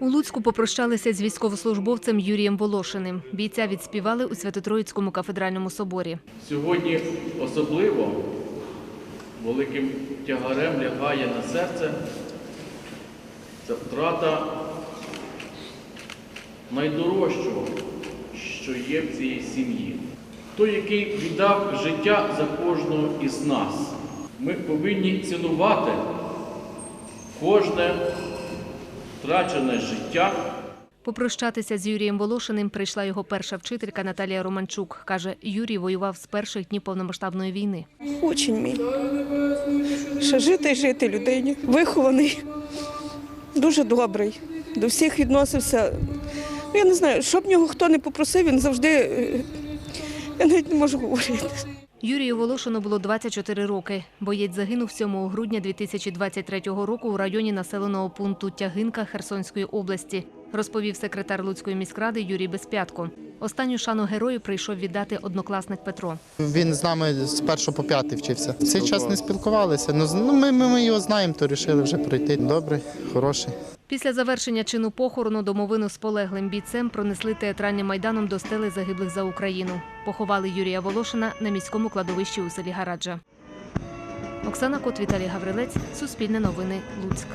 У Луцьку попрощалися з військовослужбовцем Юрієм Волошиним. Бійця відспівали у Свято-Троїцькому кафедральному соборі. Сьогодні особливо великим тягарем лягає на серце ця втрата найдорожчого, що є в цій сім'ї. Той, який віддав життя за кожного із нас. Ми повинні цінувати кожне втрачене життя. Попрощатися з Юрієм Волошиним прийшла його перша вчителька Наталія Романчук. Каже, Юрій воював з перших днів повномасштабної війни. Очень мій. Ще жити і жити людині. Вихований, дуже добрий. До всіх відносився. Я не знаю, що б нього хто не попросив, він завжди. е, Я навіть не можу говорити. Юрію Волошину було 24 роки. Боєць загинув 7 грудня 2023 року у районі населеного пункту Тягинка Херсонської області, розповів секретар Луцької міськради Юрій Безпятко. Останню шану герою прийшов віддати однокласник Петро. Він з нами з першого по п'ятий вчився. В цей час не спілкувалися. Ну, ну ми, ми, ми його знаємо, то вирішили вже пройти. Добрий, хороший. Після завершення чину похорону домовину з полеглим бійцем пронесли театральним майданом до стели загиблих за Україну. Поховали Юрія Волошина на міському кладовищі у селі Гараджа. Оксана Кот, Віталій Гаврилець, Суспільне новини, Луцьк.